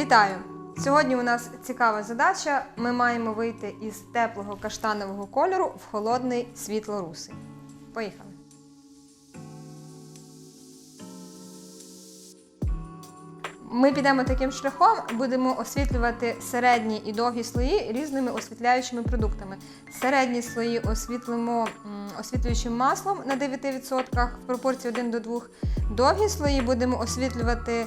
Вітаю! Сьогодні у нас цікава задача. Ми маємо вийти із теплого каштанового кольору в холодний світло-русий. Поїхали! Ми підемо таким шляхом, будемо освітлювати середні і довгі слої різними освітляючими продуктами. Середні слої освітлимо освітлюючим маслом на 9% в пропорції 1 до 2. Довгі слої будемо освітлювати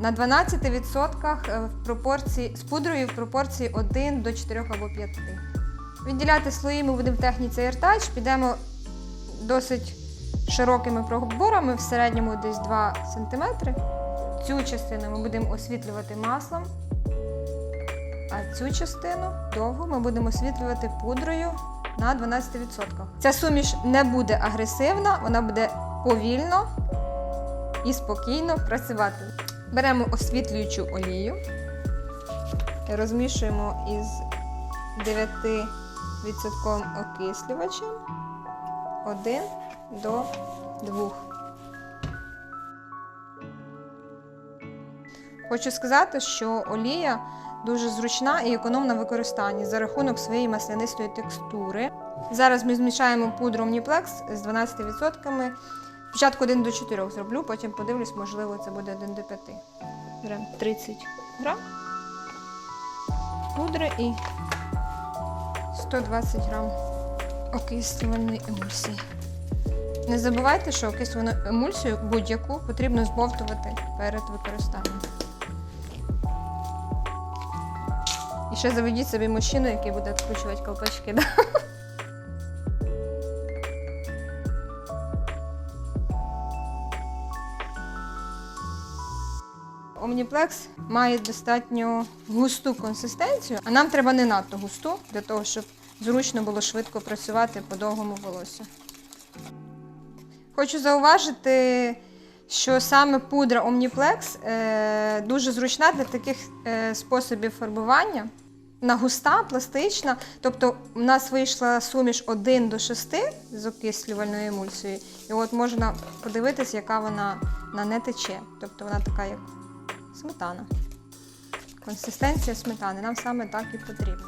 на 12% в пропорції з пудрою в пропорції 1 до 4 або 5. Відділяти слої ми будемо в техніці AirTouch, підемо досить широкими проборами, в середньому десь 2 см. Цю частину ми будемо освітлювати маслом, а цю частину довгу ми будемо освітлювати пудрою на 12%. Ця суміш не буде агресивна, вона буде повільно і спокійно працювати. Беремо освітлюючу олію, розмішуємо із 9% окислювачем 1 до 2. Хочу сказати, що олія дуже зручна і економна в використанні за рахунок своєї маслянистої текстури. Зараз ми змішаємо пудру Omniplex з 12%. Спочатку 1 до 4 зроблю, потім подивлюсь, можливо, це буде 1 до 5. Беремо 30 грам пудри і 120 грам окислювальної емульсії. Не забувайте, що окислювану емульсію будь-яку потрібно збовтувати перед використанням. І ще заведіть собі мужчину, який буде відкручувати колпачки. Да? Omniplex має достатньо густу консистенцію, а нам треба не надто густу, для того, щоб зручно було швидко працювати по довгому волосю. Хочу зауважити, що саме пудра Omniplex е, дуже зручна для таких е, способів фарбування. Вона густа, пластична. Тобто у нас вийшла суміш 1 до 6 з окислювальною емульсією. І от можна подивитись, яка вона, вона не тече. Тобто вона така, як сметана. Консистенція сметани. Нам саме так і потрібно.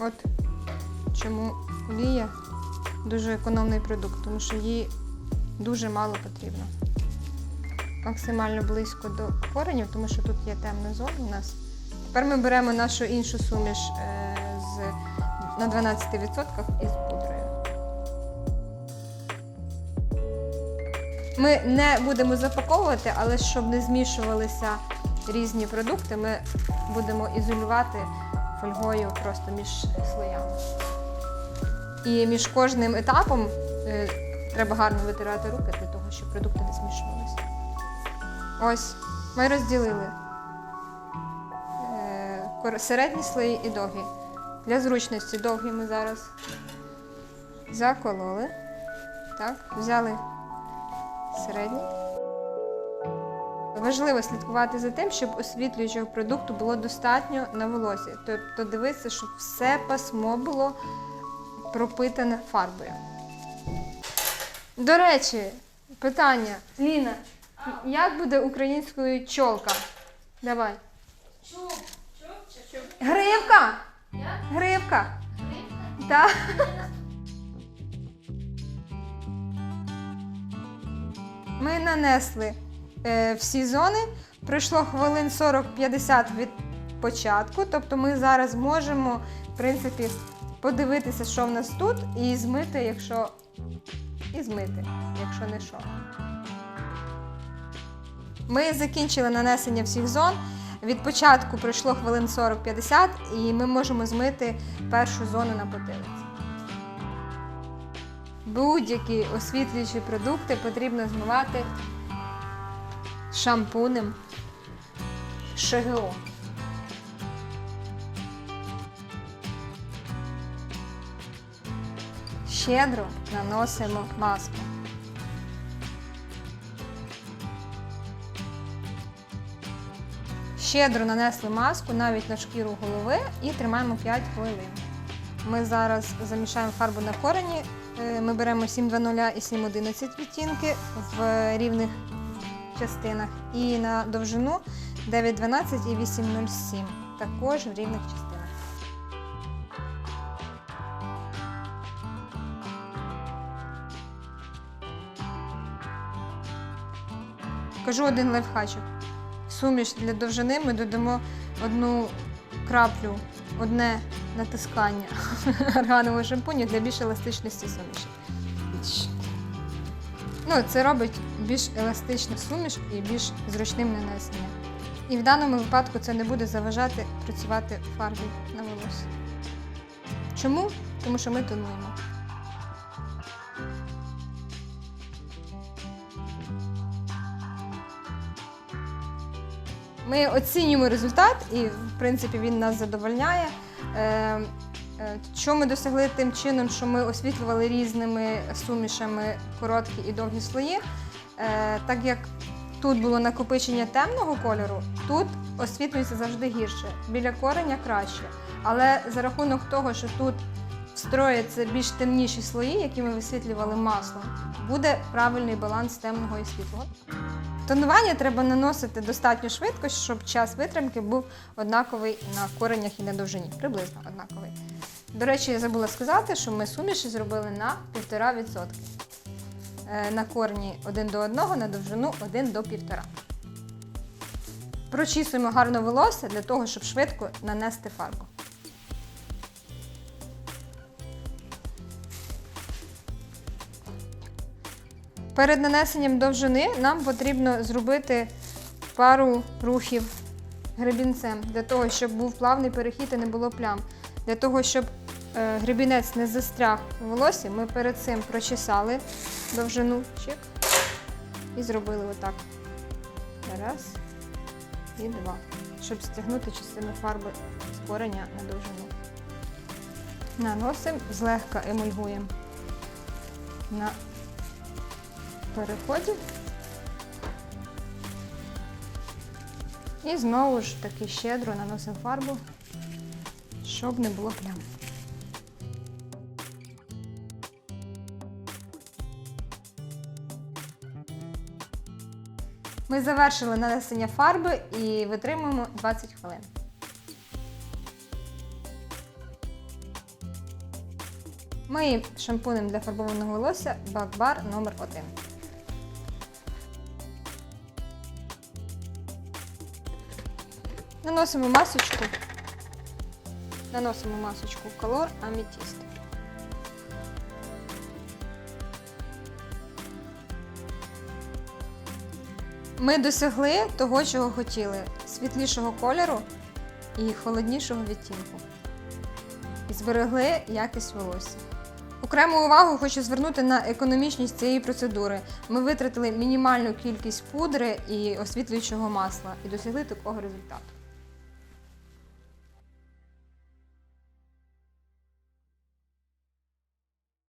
От чому олія дуже економний продукт, тому що її дуже мало потрібно. Максимально близько до коренів, тому що тут є темна зона у нас. Тепер ми беремо нашу іншу суміш е, з, на 12% із пудрою. Ми не будемо запаковувати, але щоб не змішувалися різні продукти, ми будемо ізолювати фольгою просто між слоями. І між кожним етапом е, треба гарно витирати руки для того, щоб продукти не змішувалися. Ось, ми розділили е, середні слої і довгі. Для зручності довгі ми зараз закололи. Так, взяли середній. Важливо слідкувати за тим, щоб освітлюючого продукту було достатньо на волосі. Тобто дивитися, щоб все пасмо було пропитане фарбою. До речі, питання. Ліна, як буде українською чолка? Давай. Чуб чи чуб? Гривка! Гривка! Гривка? Так. Ми нанесли е, всі зони. Пройшло хвилин 40-50 від початку. Тобто ми зараз можемо, в принципі, подивитися, що в нас тут, і змити, якщо. І змити, якщо не що. Ми закінчили нанесення всіх зон. Від початку пройшло хвилин 40-50, і ми можемо змити першу зону на потилиці. Будь-які освітлюючі продукти потрібно змивати шампунем ШГО. Щедро наносимо маску. Щедро нанесли маску навіть на шкіру голови і тримаємо 5 хвилин. Ми зараз замішаємо фарбу на корені. Е, Ми беремо 7,00 і 7,11 відтінки в рівних частинах. І на довжину 9,12 і 8,07. Також в рівних частинах. Кажу один лайфхачок. Суміш для довжини ми додамо одну краплю, одне натискання органового шампуню для більш еластичності суміші. Ну, це робить більш еластичну суміш і більш зручним нанесенням. І в даному випадку це не буде заважати працювати фарбі на волосі. Чому? Тому що ми тонуємо. Ми оцінюємо результат, і в принципі він нас задовольняє. Е, е, Що ми досягли тим чином, що ми освітлювали різними сумішами короткі і довгі слої. Е, Так як тут було накопичення темного кольору, тут освітлюється завжди гірше, біля кореня краще. Але за рахунок того, що тут встроюються більш темніші слої, які ми висвітлювали маслом, буде правильний баланс темного і світлого. Тонування треба наносити достатньо швидко, щоб час витримки був однаковий на коренях і на довжині, приблизно однаковий. До речі, я забула сказати, що ми суміші зробили на 1,5%. Е, На корені 1 до 1, на довжину 1 до 1,5. Прочісуємо гарно волосся для того, щоб швидко нанести фарбу. Перед нанесенням довжини нам потрібно зробити пару рухів гребінцем, для того, щоб був плавний перехід і не було плям. Для того, щоб е, гребінець не застряг у волосі, ми перед цим прочесали довжину чик, і зробили отак. Раз і два. Щоб стягнути частину фарби з на довжину. Наносимо, злегка емульгуємо на переході. І знову ж таки щедро наносимо фарбу, щоб не було плям. Ми завершили нанесення фарби і витримуємо 20 хвилин. Ми шампунем для фарбованого волосся Бакбар номер 1 Наносимо масочку. Наносимо масочку Color Amethyst. Ми досягли того, чого хотіли: світлішого кольору і холоднішого відтінку. І зберегли якість волосся. Окрему увагу хочу звернути на економічність цієї процедури. Ми витратили мінімальну кількість пудри і освітлюючого масла і досягли такого результату.